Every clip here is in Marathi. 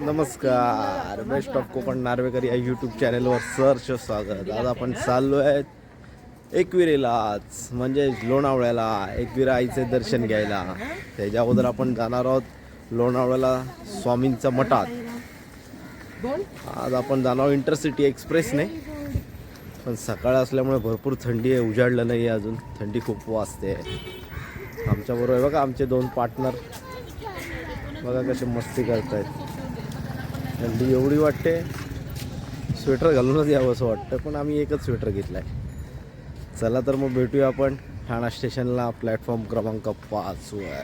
नमस्कार. बेस्ट ऑफ कोकण नार्वेकर या यूट्यूब चॅनलवर सरच स्वागत. आज आपण चाललो आहेत एकविरेलाच म्हणजे लोणावळ्याला एकविरा आईचे दर्शन घ्यायला. त्याच्या अगोदर आपण जाणार आहोत लोणावळ्याला स्वामींच्या मठात. आज आपण जाणार आहोत इंटरसिटी एक्सप्रेसने पण सकाळ असल्यामुळे भरपूर थंडी आहे उजाडलं नाही आहे अजून. थंडी खूप वाजते. आमच्याबरोबर आहे बघा आमचे दोन पार्टनर बघा कसे मस्ती करतायत. थंडी एवढी वाटते. स्वेटर घालूनच यावं असं वाटतं पण आम्ही एकच स्वेटर घेतलाय. चला तर मग भेटूया आपण ठाणा स्टेशनला प्लॅटफॉर्म क्रमांक पाच वर.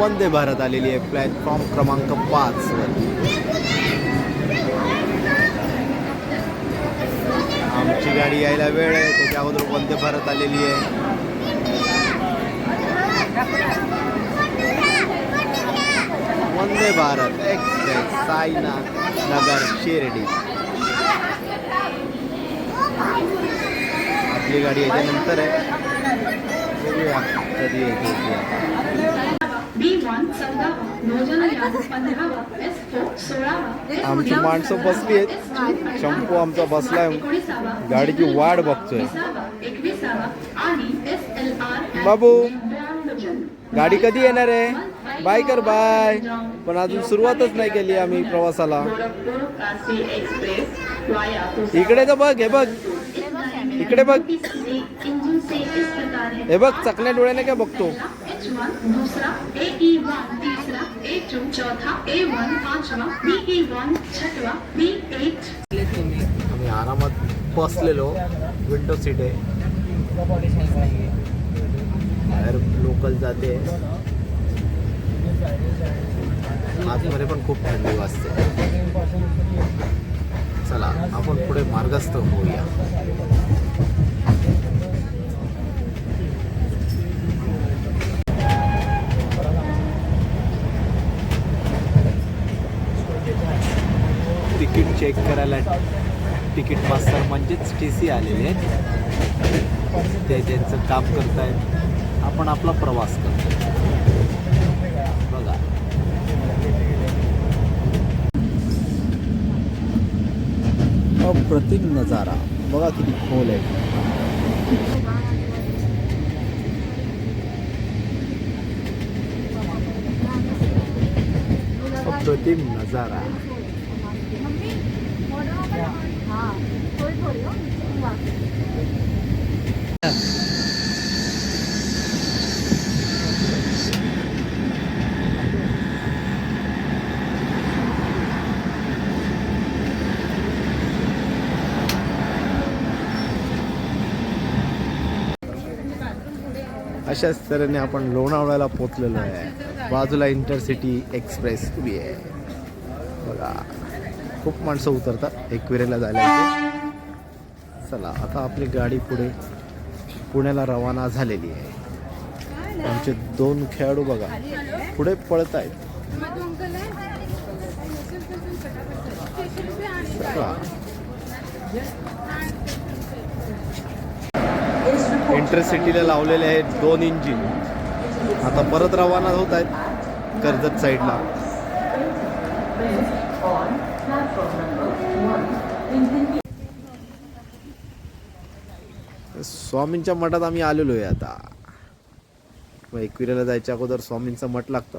वंदे भारत आलेली आहे प्लॅटफॉर्म क्रमांक पाच वर. आमची गाडी यायला वेळ आहे त्याच्या अगोदर वंदे भारत आलेली आहे. वंदे भारत एक्सप्रेस साईनाथ नगर शिर्डी. आपली गाडी याच्यानंतर आहे. कधी येते आमची माणसं बसली आहेत. शंपू आमचा बसलाय. गाडीची वाट बघतोय. बाबू गाडी कधी येणार आहे? बाय कर बाय. पण अजून सुरुवातच नाही केली आम्ही प्रवासाला. इकडे तर बघ हे बघ. इकडे बघ. हे बघ चकण्या डोळ्याने काय बघतो? आम्ही आरामात बसलेलो विंडो सीट आहे. बाहेर लोकल जाते. आतमध्ये पण खूप थंडी वाजते. चला आपण पुढे मार्गस्थ होऊया. तिकीट चेक करायला तिकीट मास्तर म्हणजेच टी सी आलेले आहेत. ते त्यांचं काम करतायत. आपण आपला प्रवास करतो. बघा अप्रतिम नजारा बघा किती खोल आहे अप्रतिम नजारा अशाच तऱ्हेने आपण लोणावळ्याला पोचलेलो आहे. बाजूला इंटरसिटी एक्सप्रेस उभी आहे. बघा खूप माणसं उतरतात एकविरेला जायला. चला आता आपली गाडी पुढे पुण्याला रवाना झालेली आहे. आमचे दोन खेळाडू बघा पुढे पळत आहेत. इंटरसिटीला लावलेले आहेत दोन इंजिन आता परत रवाना होत आहेत कर्जत साईडला स्वामींच्या मठात आम्ही आलेलो आहे आता. मग एकविराला जायच्या अगोदर स्वामींचं मठ लागतं.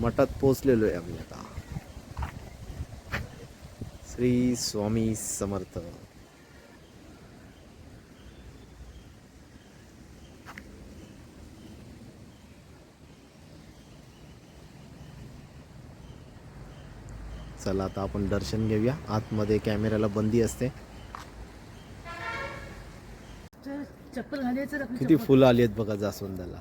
मठात पोचलेलो आहे आम्ही आता. श्री स्वामी समर्थ. चला आता आपण दर्शन घेऊया. आतमध्ये कॅमेऱ्याला बंदी असते. किती फुलं आली आहेत बघा जास्वंदाला.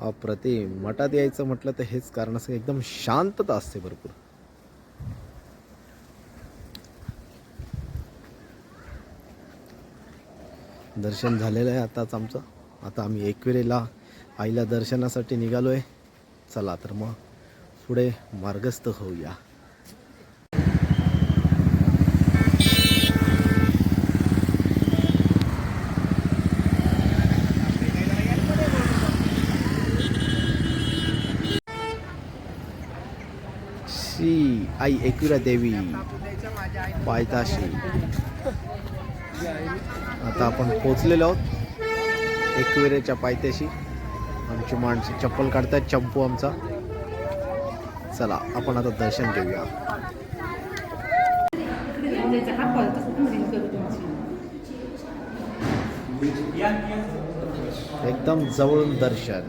अप्रतिम. मठात यायचं म्हटलं तर हेच कारण असं एकदम शांतता असते भरपूर. दर्शन झालेलं आहे आताच आमचं. आता आम्ही एकविरेला आईला दर्शनासाठी निघालो आहे चला तर मग पुढे मार्गस्थ होऊया. आई एकविरा देवी. पायताशी आता आपण पोचलेलो आहोत. एकविरेच्या पायथ्याशी. आमची माणसं चप्पल काढतात चंपू आमचा. चला आपण आता दर्शन घेऊया. एकदम जवळून दर्शन.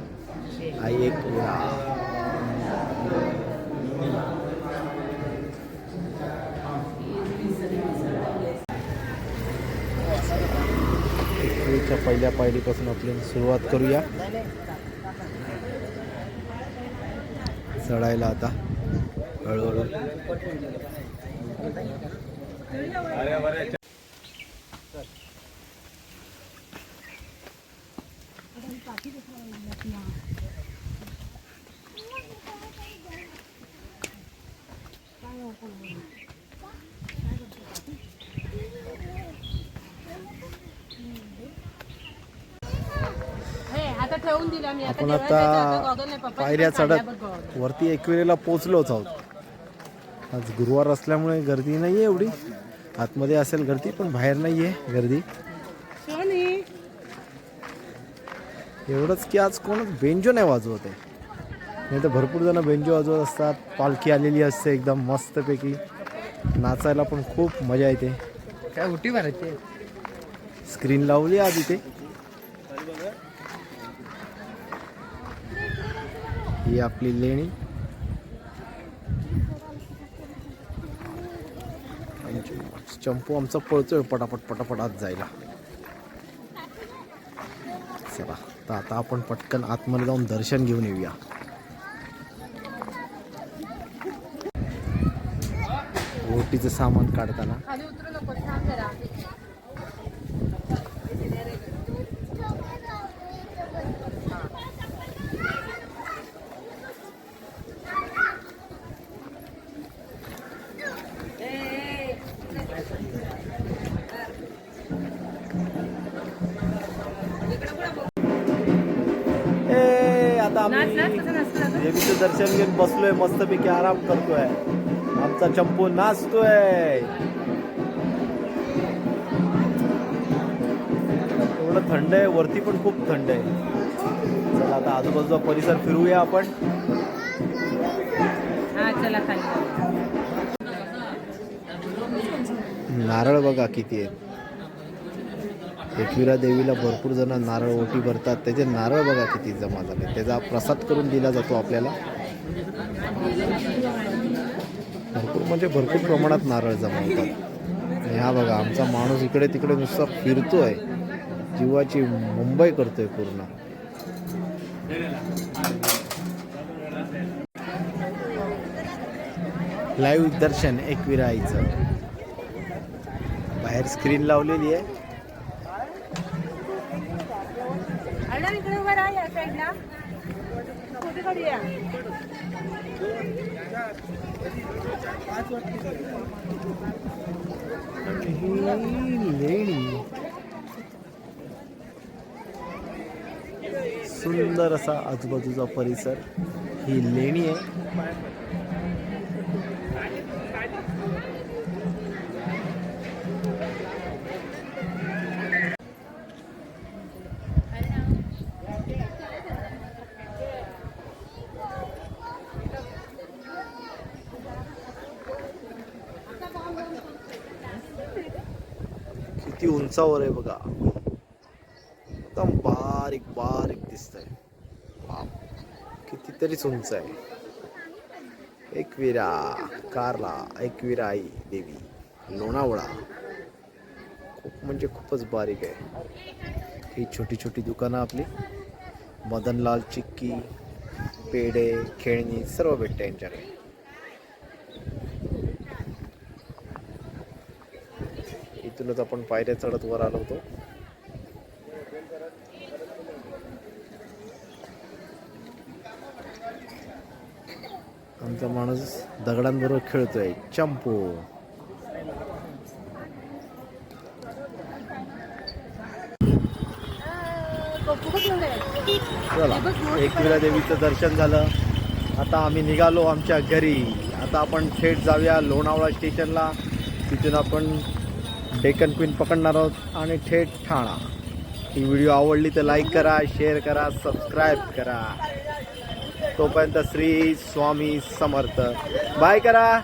आई एकविरा आजच्या पहिल्या पायरीपासून आपली सुरुवात करूया चढायला आता हळूहळू Thank you दिला मी आपण आता पायऱ्या चढत वरती एकविरेला पोचलोच आहोत. आज गुरुवार असल्यामुळे गर्दी नाही आहे एवढी. आतमध्ये असेल गर्दी पण बाहेर नाही आहे गर्दी एवढंच की आज कोणच बेंजो नाही वाजवत आहे. नाही तर भरपूर जण बेंजो वाजवत असतात. पालखी आलेली असते एकदम मस्तपैकी. नाचायला पण खूप मजा येते. काय उठी मारायची? स्क्रीन लावली आज इथे. ही आपली लेणी. चंपू आमचा पळतोय पटापट पटापट आत जायला. चला तर आता आपण पटकन आतमध्ये जाऊन दर्शन घेऊन येऊया. ओटीचं सामान काढताना. आम्ही देवीचं दर्शन घेऊन बसलोय मस्तपैकी आराम करतोय. आमचा चंपू नाचतोय. एवढं थंड आहे वरती पण खूप थंड आहे. चला आता आजूबाजूचा परिसर फिरूया आपण. हा नारळ बघा किती आहेत. एकविरा देवीला भरपूर जण नारळ ओटी भरतात. त्याचे नारळ बघा किती जमा झाले त्याचा प्रसाद करून दिला जातो आपल्याला. भरपूर म्हणजे भरपूर प्रमाणात नारळ जमा होतात. ह्या बघा आमचा माणूस इकडे तिकडे नुसता फिरतो आहे जीवाची मुंबई करतोय पूर्ण. लाईव्ह दर्शन एकविरा आईचं बाहेर स्क्रीन लावलेली आहे. अण्णा इकडे उभं राहा या साईडला. फोटो लेणी सुंदर असा आजूबाजूचा परिसर. ही लेणी आहे. किती उंचावर आहे बघा. एकदम बारीक बारीक दिसतंय. आहे कितीतरीच उंच आहे. एकविरा कारला एकविरा आई देवी लोणावळा. खूप म्हणजे खूपच बारीक आहे. ही छोटी छोटी दुकानं आपली. मदनलाल चिक्की पेढे खेळणी सर्व भेटते यांच्याकडे. पद्धतीनंच आपण पायऱ्या चढत वर आलो होतो. आमचा माणूस दगडांबरोबर खेळतोय. चंपू. चला एकविरा देवीचं दर्शन झालं. आता आम्ही निघालो आमच्या घरी. आता आपण थेट जाऊया लोणावळा स्टेशनला. तिथून आपण डेकन क्वीन पकडणार आहोत आणि थेट ठाणा. ही व्हिडिओ आवडली तर लाईक करा शेअर करा सबस्क्राईब करा. तोपर्यंत श्री स्वामी समर्थ. बाय करा.